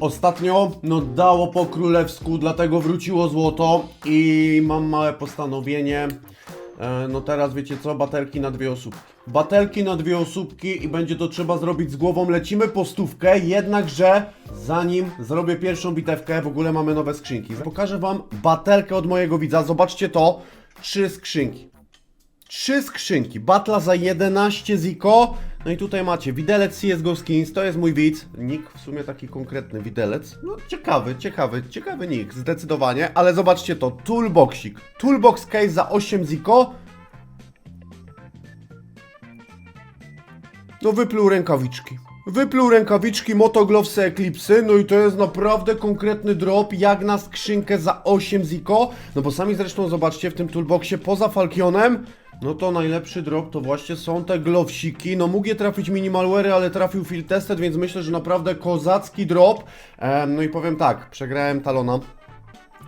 Ostatnio no dało po królewsku, dlatego wróciło złoto i mam małe postanowienie. E, no teraz wiecie co, batelki na dwie osóbki. Batelki na dwie osóbki i będzie to trzeba zrobić z głową. Lecimy po stówkę, jednakże zanim zrobię pierwszą bitewkę, w ogóle mamy nowe skrzynki. Pokażę wam batelkę od mojego widza, zobaczcie to. Trzy skrzynki. Trzy skrzynki. Batla za 11 ziko. No i tutaj macie widelec CSGO Skins, to jest mój widz. Nick w sumie taki konkretny widelec. No ciekawy, ciekawy, ciekawy nick, zdecydowanie. Ale zobaczcie to, toolboxik. Toolbox case za 8 ziko. No wypluł rękawiczki. Wypluł rękawiczki, motoglovesy, Eclipsy, no i to jest naprawdę konkretny drop, jak na skrzynkę za 8 ziko. No bo sami zresztą zobaczcie w tym toolboxie poza Falkionem, no to najlepszy drop to właśnie są te glowsiki. No mógł je trafić minimalware, ale trafił field tested, więc myślę, że naprawdę kozacki drop. Em, no i powiem tak, przegrałem Talona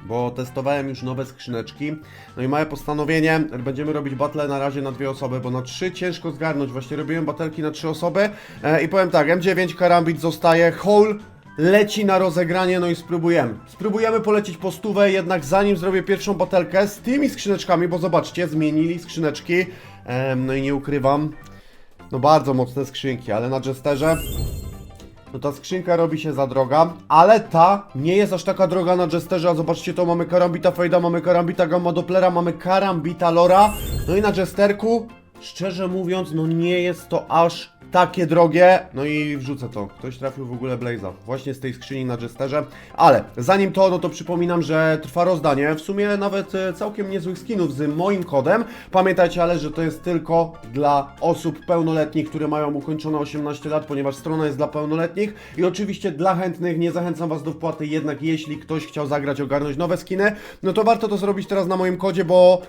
bo testowałem już nowe skrzyneczki. No i małe postanowienie, będziemy robić battle na razie na dwie osoby, bo na trzy ciężko zgarnąć. Właśnie robiłem batelki na trzy osoby e, i powiem tak, M9 Karambit zostaje, Hole leci na rozegranie, no i spróbujemy. Spróbujemy polecieć po stówę, jednak zanim zrobię pierwszą batelkę z tymi skrzyneczkami, bo zobaczcie, zmienili skrzyneczki, Em, no i nie ukrywam, no bardzo mocne skrzynki, ale na Jesterze no ta skrzynka robi się za droga, ale ta nie jest aż taka droga na Jesterze, a zobaczcie to, mamy Karambita Fejda, mamy Karambita Gamma Dopplera, mamy Karambita Lora, no i na Jesterku, szczerze mówiąc, no nie jest to aż takie drogie, no i wrzucę to, ktoś trafił w ogóle Blaze'a, właśnie z tej skrzyni na Jesterze, ale zanim to, no to przypominam, że trwa rozdanie, w sumie nawet e, całkiem niezłych skinów z moim kodem, pamiętajcie ale, że to jest tylko dla osób pełnoletnich, które mają ukończone 18 lat, ponieważ strona jest dla pełnoletnich. I oczywiście dla chętnych nie zachęcam Was do wpłaty, jednak jeśli ktoś chciał zagrać, ogarnąć nowe skiny, no to warto to zrobić teraz na moim kodzie, bo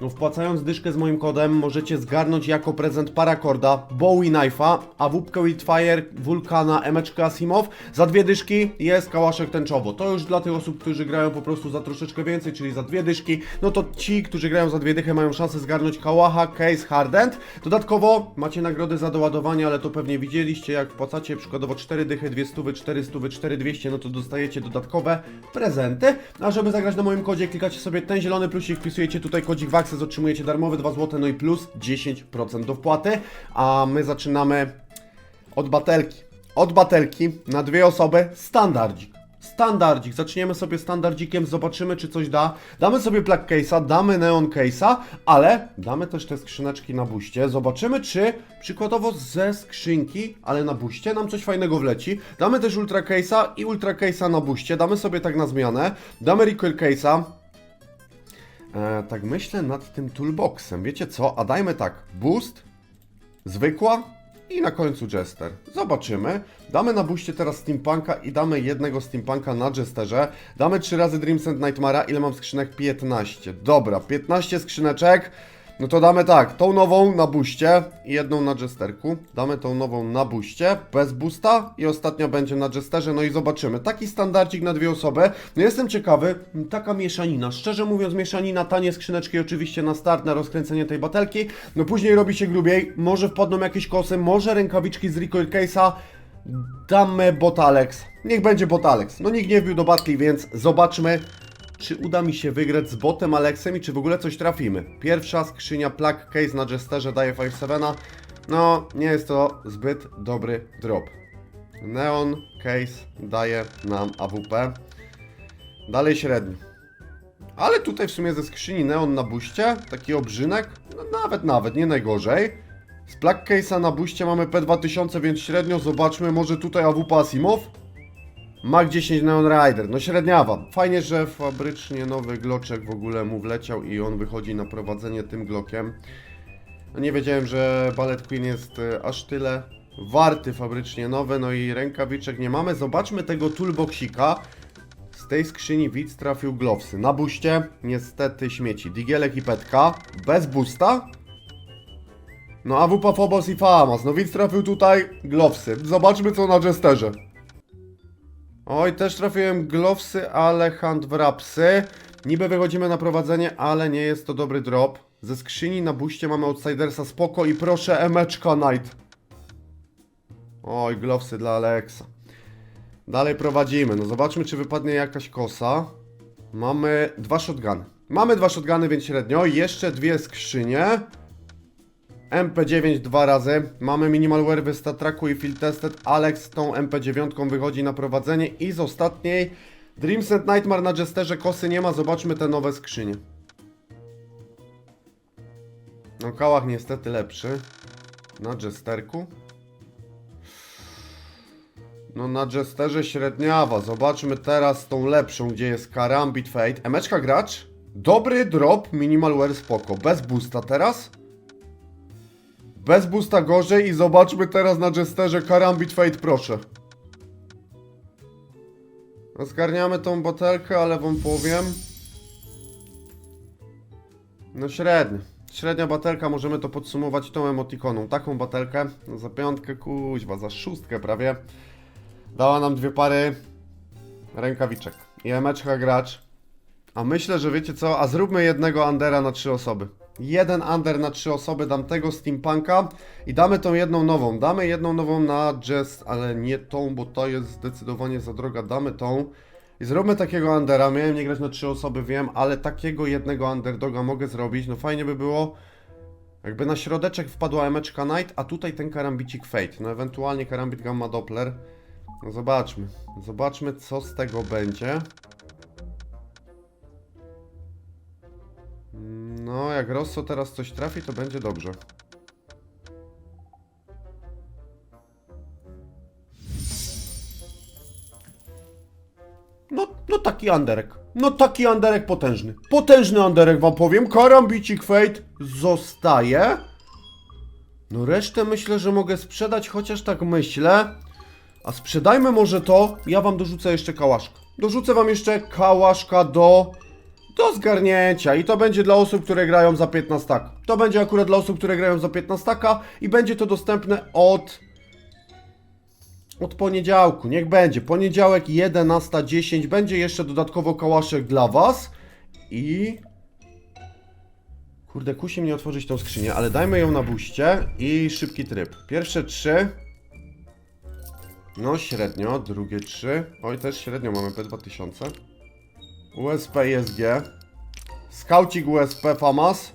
no wpłacając dyszkę z moim kodem możecie zgarnąć jako prezent Parakorda, Bowie Knife'a, AWP Wildfire, Vulkana, Emeczkę Asimow. Za dwie dyszki jest kałaszek tęczowo. To już dla tych osób, którzy grają po prostu za troszeczkę więcej, czyli za dwie dyszki. No to ci, którzy grają za dwie dychy mają szansę zgarnąć kałacha, case, hardened. Dodatkowo macie nagrody za doładowanie, ale to pewnie widzieliście, jak wpłacacie przykładowo 4 dychy, 2 stówy, 4 stówy, 4 200, no to dostajecie dodatkowe prezenty. A żeby zagrać na moim kodzie, klikacie sobie ten zielony plusik, wpisujecie tutaj kodzik Waxes, otrzymujecie darmowe 2 zł, no i plus 10% do wpłaty. A my zaczynamy od batelki. Od batelki na dwie osoby standardzik. Standardzik. Zaczniemy sobie standardzikiem, zobaczymy czy coś da. Damy sobie Black Case'a, damy Neon Case'a, ale damy też te skrzyneczki na buście. Zobaczymy czy przykładowo ze skrzynki, ale na buście nam coś fajnego wleci. Damy też Ultra Case'a i Ultra Case'a na buście. Damy sobie tak na zmianę. Damy Recoil Case'a. E, tak myślę nad tym toolboxem. Wiecie co? A dajmy tak. Boost, zwykła i na końcu Jester. Zobaczymy. Damy na buście teraz Steampunka i damy jednego Steampunka na Jesterze. Damy 3 razy Dreams and Nightmara. Ile mam skrzynek? 15. Dobra, 15 skrzyneczek. No to damy tak, tą nową na buście i jedną na Jesterku. Damy tą nową na buście, bez boosta i ostatnia będzie na Jesterze, no i zobaczymy. Taki standardzik na dwie osoby. No jestem ciekawy, taka mieszanina. Szczerze mówiąc, mieszanina, tanie skrzyneczki oczywiście na start, na rozkręcenie tej batelki. No później robi się grubiej, może wpadną jakieś kosy, może rękawiczki z Recoil Case'a. Damy Botalex. Niech będzie Botalex. No nikt nie wbił do batli, więc zobaczmy, czy uda mi się wygrać z botem Alexem i czy w ogóle coś trafimy. Pierwsza skrzynia Plug Case na Jesterze daje 5-7. No, nie jest to zbyt dobry drop. Neon Case daje nam AWP. Dalej średni. Ale tutaj w sumie ze skrzyni Neon na buście, taki obrzynek, no nawet, nawet, nie najgorzej. Z Plug Case'a na buście mamy P2000, więc średnio zobaczmy, może tutaj AWP Asimow? Mach 10 Neon Rider, no średniawa. Fajnie, że fabrycznie nowy gloczek w ogóle mu wleciał i on wychodzi na prowadzenie tym glokiem. No nie wiedziałem, że Ballet Queen jest e, aż tyle warty fabrycznie nowy, no i rękawiczek nie mamy. Zobaczmy tego toolboxika. Z tej skrzyni widz trafił glowsy. Na buście niestety śmieci. Digielek i petka. Bez boosta. No AWP Phobos i Famas. No widz trafił tutaj glowsy. Zobaczmy co na Jesterze. Oj, też trafiłem glowsy, ale handwrapsy. Niby wychodzimy na prowadzenie, ale nie jest to dobry drop. Ze skrzyni na buście mamy Outsidersa spoko i proszę emeczka Knight. Oj, glowsy dla Alexa. Dalej prowadzimy. No zobaczmy, czy wypadnie jakaś kosa. Mamy dwa shotguny. Mamy dwa shotguny, więc średnio. Jeszcze dwie skrzynie. MP9 dwa razy. Mamy minimal wear w Statraku i field tested. Alex tą MP9 wychodzi na prowadzenie. I z ostatniej Dreams and Nightmare na Jesterze kosy nie ma. Zobaczmy te nowe skrzynie. No kałach niestety lepszy. Na Jesterku. No na Jesterze średniawa. Zobaczmy teraz tą lepszą, gdzie jest Karambit Fate. Emeczka gracz. Dobry drop, minimal wear spoko. Bez boosta teraz. Bez boosta gorzej i zobaczmy teraz na Jesterze Karambit Fate, proszę. No, Zgarniamy tą butelkę, ale wam powiem. No średnio. Średnia batelka, możemy to podsumować tą emotikoną. Taką batelkę no za piątkę, kuźwa, za szóstkę prawie. Dała nam dwie pary rękawiczek. I emeczka gracz. A myślę, że wiecie co? A zróbmy jednego Andera na trzy osoby. Jeden Under na trzy osoby, dam tego steampunka i damy tą jedną nową. Damy jedną nową na Jazz, ale nie tą, bo to jest zdecydowanie za droga. Damy tą i zróbmy takiego Undera. Miałem nie grać na trzy osoby, wiem, ale takiego jednego Underdoga mogę zrobić. No fajnie by było, jakby na środeczek wpadła emeczka Knight, a tutaj ten karambicik Fate. No ewentualnie karambit Gamma Doppler. No zobaczmy. Zobaczmy, co z tego będzie. No, jak Rosso teraz coś trafi, to będzie dobrze. No, no taki anderek. No taki anderek potężny. Potężny anderek wam powiem. Karambicik Fate zostaje. No resztę myślę, że mogę sprzedać, chociaż tak myślę. A sprzedajmy może to. Ja wam dorzucę jeszcze kałaszka. Dorzucę wam jeszcze kałaszka do do zgarnięcia i to będzie dla osób, które grają za 15 tak. To będzie akurat dla osób, które grają za 15 taka i będzie to dostępne od od poniedziałku. Niech będzie. Poniedziałek 11.10 będzie jeszcze dodatkowo kałaszek dla was i Kurde, kusi mnie otworzyć tą skrzynię, ale dajmy ją na buście i szybki tryb. Pierwsze trzy. No średnio, drugie trzy. Oj, też średnio mamy P2000. USP ISG. Skaucik USP FAMAS.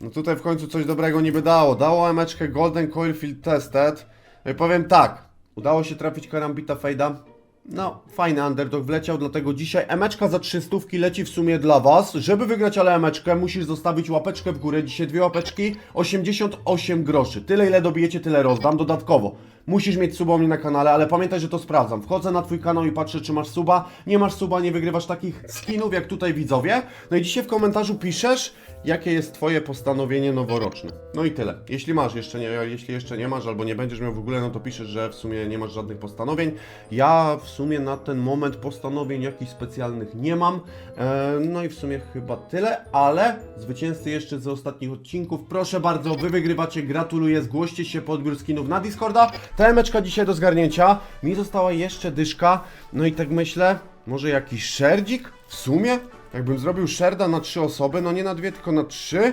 No tutaj w końcu coś dobrego niby dało. Dało emeczkę Golden Coil Field Tested. I powiem tak. Udało się trafić karambita Fejda. No, fajny underdog wleciał, dlatego dzisiaj emeczka za 300 leci w sumie dla Was. Żeby wygrać ale emeczkę, musisz zostawić łapeczkę w górę. Dzisiaj dwie łapeczki, 88 groszy. Tyle ile dobijecie, tyle rozdam. Dodatkowo, musisz mieć suba u mnie na kanale, ale pamiętaj, że to sprawdzam. Wchodzę na Twój kanał i patrzę, czy masz suba. Nie masz suba, nie wygrywasz takich skinów jak tutaj widzowie. No i dzisiaj w komentarzu piszesz, jakie jest Twoje postanowienie noworoczne. No i tyle. Jeśli masz, jeszcze nie, jeśli jeszcze nie masz, albo nie będziesz miał w ogóle, no to piszesz, że w sumie nie masz żadnych postanowień. Ja w sumie na ten moment postanowień jakichś specjalnych nie mam. E, no i w sumie chyba tyle, ale zwycięzcy jeszcze z ostatnich odcinków, proszę bardzo, Wy wygrywacie, gratuluję, zgłoście się po odbiór skinów na Discorda. Ta emeczka dzisiaj do zgarnięcia. Mi została jeszcze dyszka, no i tak myślę, może jakiś szerdzik w sumie? Jakbym zrobił szerda na trzy osoby, no nie na dwie, tylko na trzy.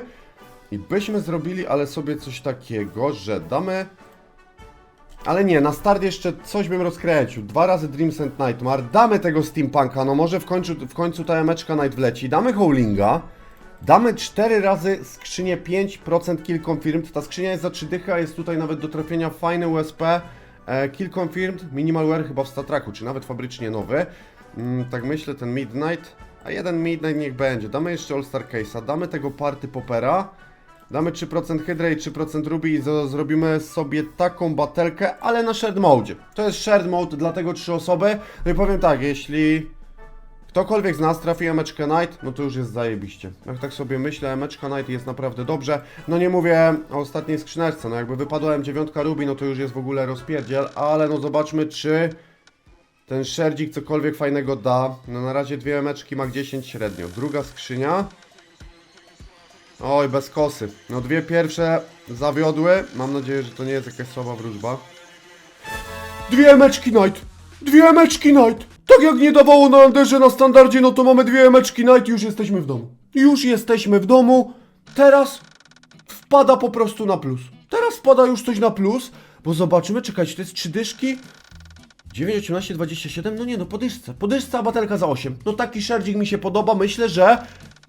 I byśmy zrobili, ale sobie coś takiego, że damy... Ale nie, na start jeszcze coś bym rozkręcił. Dwa razy Dreams and Nightmare. Damy tego Steampunka, no może w końcu, w końcu ta emeczka Night wleci. Damy Howlinga. Damy 4 razy skrzynię 5% kill confirmed. Ta skrzynia jest za 3 dychy, a jest tutaj nawet do trafienia fajny USP. E, kill confirmed, minimal wear chyba w statraku, czy nawet fabrycznie nowy. Mm, tak myślę, ten Midnight. A jeden Midnight niech będzie. Damy jeszcze All Star Case'a, damy tego Party Popera. Damy 3% Hydra i 3% Ruby i zrobimy sobie taką batelkę, ale na shared mode. To jest shared mode, dlatego 3 osoby. No i powiem tak, jeśli ktokolwiek z nas trafi Emeczkę Knight, no to już jest zajebiście. Jak tak sobie myślę, Emeczka Knight jest naprawdę dobrze. No nie mówię o ostatniej skrzyneczce, no jakby wypadła M9 Ruby, no to już jest w ogóle rozpierdziel, ale no zobaczmy czy ten szerdzik cokolwiek fajnego da. No na razie dwie emeczki ma 10 średnio. Druga skrzynia. Oj, bez kosy. No dwie pierwsze zawiodły. Mam nadzieję, że to nie jest jakaś słaba wróżba. Dwie emeczki Knight! Dwie emeczki Knight! Tak jak nie dawało na Anderze na standardzie, no to mamy dwie emeczki Knight i już jesteśmy w domu. Już jesteśmy w domu. Teraz wpada po prostu na plus. Teraz wpada już coś na plus, bo zobaczymy, czekajcie, to jest trzy dyszki. 9, 18, 27, no nie no, podyszce, podyszce, a batelka za 8. No taki szerdzik mi się podoba, myślę, że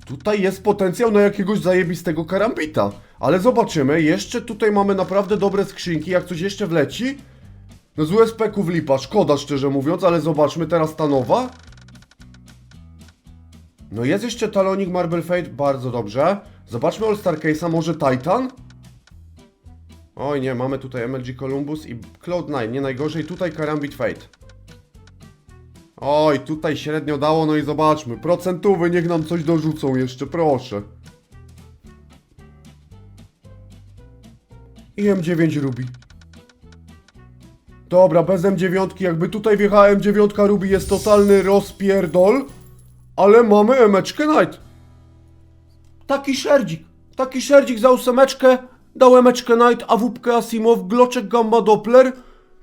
tutaj jest potencjał na jakiegoś zajebistego karambita. Ale zobaczymy, jeszcze tutaj mamy naprawdę dobre skrzynki, jak coś jeszcze wleci. No z USP-ków lipa, szkoda szczerze mówiąc, ale zobaczmy teraz ta nowa. No jest jeszcze talonik Marble Fate, bardzo dobrze. Zobaczmy All Star Case'a, może Titan? Oj nie, mamy tutaj MLG Columbus i Cloud9, nie najgorzej, tutaj Karambit Fate. Oj, tutaj średnio dało, no i zobaczmy, procentówy niech nam coś dorzucą jeszcze, proszę. I M9 Ruby. Dobra, bez M9, jakby tutaj wjechała M9 Ruby jest totalny rozpierdol, ale mamy emeczkę Knight. Taki szerdzik, taki szerdzik za ósemeczkę, dał emeczkę Knight, AWP Asimow, gloczek Gamma Doppler,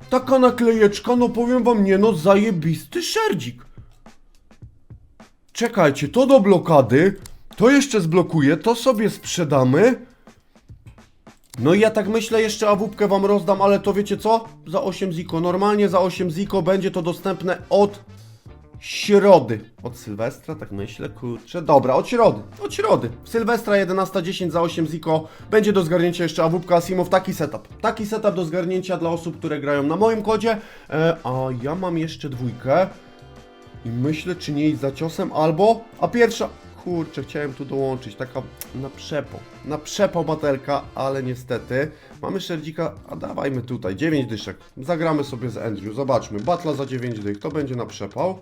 taka naklejeczka, no powiem wam, nie no, zajebisty szerdzik. Czekajcie, to do blokady, to jeszcze zblokuję, to sobie sprzedamy. No i ja tak myślę, jeszcze awupkę wam rozdam, ale to wiecie co? Za 8 ziko. Normalnie za 8 ziko będzie to dostępne od środy. Od Sylwestra, tak myślę, kurczę. Dobra, od środy. Od środy. Sylwestra 11.10 za 8 ziko. Będzie do zgarnięcia jeszcze awupka Asimow. Taki setup. Taki setup do zgarnięcia dla osób, które grają na moim kodzie. E, a ja mam jeszcze dwójkę. I myślę, czy nie iść za ciosem, albo... A pierwsza... Kurczę, chciałem tu dołączyć, taka na przepał. Na przepał batelka, ale niestety. Mamy szerdzika, a dawajmy tutaj, 9 dyszek. Zagramy sobie z Andrew, zobaczmy. Batla za 9 dych, to będzie na przepał.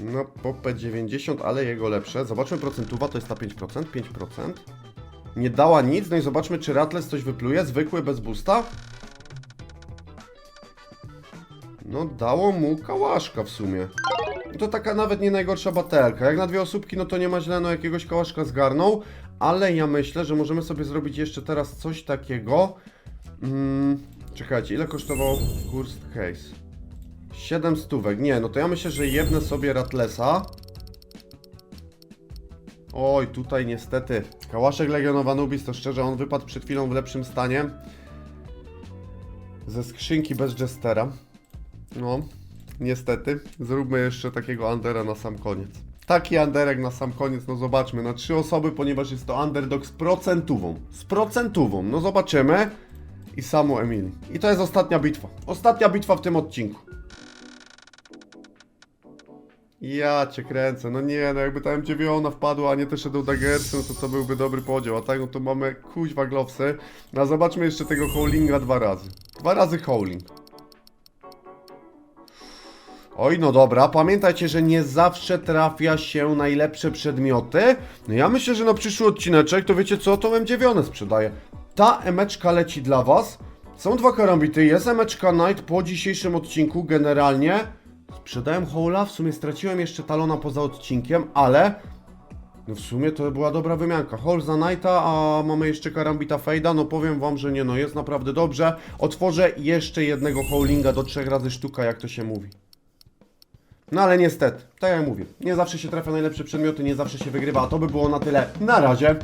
No, popę 90, ale jego lepsze. Zobaczmy procentuwa, to jest ta 5%, 5%. Nie dała nic, no i zobaczmy, czy Rattles coś wypluje. Zwykły, bez boosta. No, dało mu kałaszka w sumie. No To taka nawet nie najgorsza batelka. Jak na dwie osóbki, no to nie ma źle, no jakiegoś kałaszka zgarnął. Ale ja myślę, że możemy sobie zrobić jeszcze teraz coś takiego. Mm, czekajcie, ile kosztował Kurst Case? 7 stówek. Nie, no to ja myślę, że jebnę sobie Ratlesa. Oj, tutaj niestety. Kałaszek Legionowa Nubis, to szczerze, on wypadł przed chwilą w lepszym stanie. Ze skrzynki bez Jestera. No, niestety. Zróbmy jeszcze takiego Undera na sam koniec. Taki Underek na sam koniec, no zobaczmy. Na trzy osoby, ponieważ jest to Underdog z procentową. Z procentową, no zobaczymy. I samo Emily. I to jest ostatnia bitwa. Ostatnia bitwa w tym odcinku. Ja cię kręcę, no nie, no jakby ta M9 wpadła, a nie te Shadow Daggersy, no to to byłby dobry podział, a tak no to mamy kuźwa glowsy. No zobaczmy jeszcze tego Howlinga dwa razy. Dwa razy Howling. Oj, no dobra, pamiętajcie, że nie zawsze trafia się najlepsze przedmioty. No ja myślę, że na przyszły odcineczek, to wiecie co, to M9 sprzedaję. Ta emeczka leci dla was. Są dwa karambity, jest emeczka Night po dzisiejszym odcinku generalnie. Sprzedałem Hola, w sumie straciłem jeszcze talona poza odcinkiem, ale... No w sumie to była dobra wymianka. Hall za Knighta, a mamy jeszcze karambita Fejda. No powiem wam, że nie no, jest naprawdę dobrze. Otworzę jeszcze jednego Howlinga do trzech razy sztuka, jak to się mówi. No ale niestety, tak jak mówię, nie zawsze się trafia najlepsze przedmioty, nie zawsze się wygrywa, a to by było na tyle. Na razie.